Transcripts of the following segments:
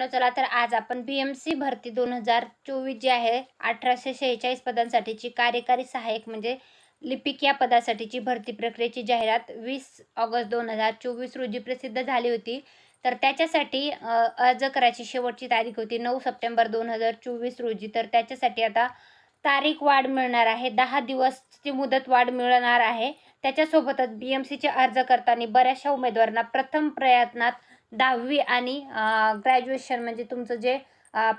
चला तर आज आपण बी एम सी भरती दोन हजार चोवीस जी आहे अठराशे शेहेचाळीस पदांसाठीची कार्यकारी सहाय्यक म्हणजे लिपिक या पदासाठीची भरती प्रक्रियेची जाहिरात वीस ऑगस्ट दोन हजार चोवीस रोजी प्रसिद्ध झाली होती. तर त्याच्यासाठी अर्ज करायची शेवटची तारीख होती नऊ सप्टेंबर दोन हजार चोवीस रोजी. तर त्याच्यासाठी आता तारीख वाढ मिळणार आहे दहा दिवसची मुदत वाढ मिळणार आहे. त्याच्यासोबतच बी एम सीचे अर्ज करताना बऱ्याचशा उमेदवारांना प्रथम प्रयत्नात दहावी आणि ग्रॅज्युएशन म्हणजे तुमचं जे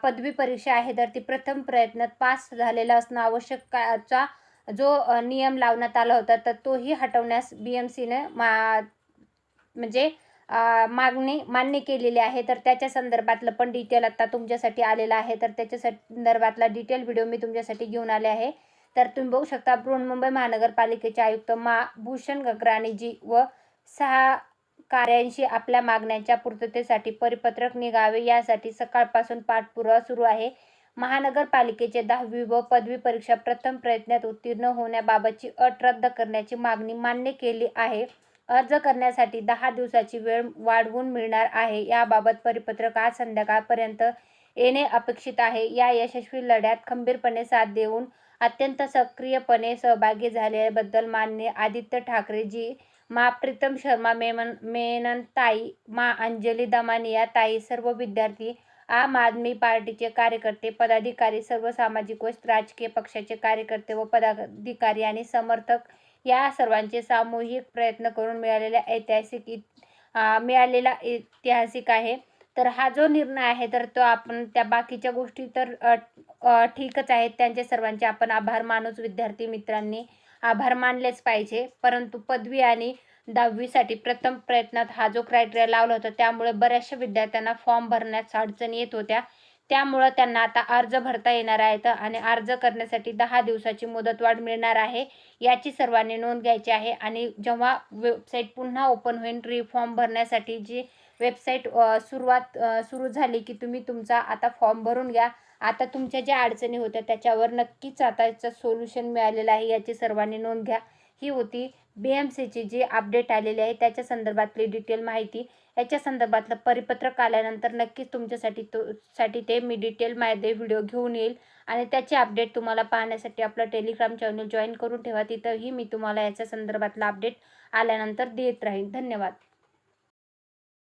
पदवी परीक्षा आहे तर ती प्रथम प्रयत्नात पास झालेला असणं आवश्यकचा जो नियम लावण्यात आला होता तर तोही हटवण्यास बी एम सीने मा म्हणजे मागणी मान्य केलेली आहे. तर त्याच्या संदर्भातलं पण डिटेल आता तुमच्यासाठी आलेलं आहे. तर त्याच्या संदर्भातला डिटेल व्हिडिओ मी तुमच्यासाठी घेऊन आले आहे. तर तुम्ही बघू शकता बृहन्मुंबई महानगरपालिकेचे आयुक्त मा भूषण गगराणीजी व सहा कार्यांशी आपल्या मागण्यांच्या पूर्ततेसाठी परिपत्रक निघावे यासाठी सकाळपासून पाठपुरावा सुरू आहे. महानगरपालिकेचे दहावी व पदवी परीक्षा प्रथम प्रयत्नात उत्तीर्ण होण्याबाबतची अट रद्द करण्याची मागणी मान्य केली आहे. अर्ज करण्यासाठी दहा दिवसाची वेळ वाढवून मिळणार आहे. याबाबत परिपत्रक आज संध्याकाळपर्यंत येणे अपेक्षित आहे. या यशस्वी लढ्यात खंबीरपणे साथ देऊन अत्यंत सक्रियपणे सहभागी झाल्याबद्दल मान्य आदित्य ठाकरेजी मा प्रीतम शर्मा मेमन मेननताई मा अंजली दमानिया ताई सर्व विद्यार्थी आम आदमी पार्टीचे कार्यकर्ते पदाधिकारी सर्व सामाजिक व राजकीय पक्षाचे कार्यकर्ते व पदाधिकारी आणि समर्थक या सर्वांचे सामूहिक प्रयत्न करून मिळालेल्या ऐतिहासिक मिळालेला ऐतिहासिक आहे. तर हा जो निर्णय आहे तर तो आपण त्या बाकीच्या गोष्टी तर ठीकच आहेत. त्यांचे सर्वांचे आपण आभार मानूच विद्यार्थी मित्रांनी. आभार मानलेच पाहिजे. परंतु पदवी आणि दहावीसाठी प्रथम प्रयत्नात हा जो क्रायटेरिया लावला होता त्यामुळे बऱ्याचशा विद्यार्थ्यांना फॉर्म भरण्यात अडचणी येत होत्या. त्यामुळं त्यांना आता अर्ज भरता येणार आहेत आणि अर्ज करण्यासाठी दहा दिवसाची मुदतवाढ मिळणार आहे याची सर्वांनी नोंद घ्यायची आहे. आणि जेव्हा वेबसाईट पुन्हा ओपन होईल री फॉर्म भरण्यासाठी जी वेबसाईट सुरुवात सुरू झाली की तुम्ही तुमचा आता फॉर्म भरून घ्या. आता तुमच्या ज्या अडचणी होत्या त्याच्यावर नक्कीच आता सोल्युशन मिळालेलं आहे याची सर्वांनी नोंद घ्या. ही होती बी एम सीची जी अपडेट आलेली आहे त्याच्या संदर्भातली डिटेल माहिती. याच्या संदर्भातलं परिपत्रक आल्यानंतर नक्कीच तुमच्यासाठी तो साठी ते मी डिटेलमध्ये व्हिडिओ घेऊन येईल. आणि त्याचे अपडेट तुम्हाला पाहण्यासाठी आपलं टेलिग्राम चॅनल जॉईन करून ठेवा. तिथंही मी तुम्हाला याच्या संदर्भातला अपडेट आल्यानंतर देत राहीन. धन्यवाद.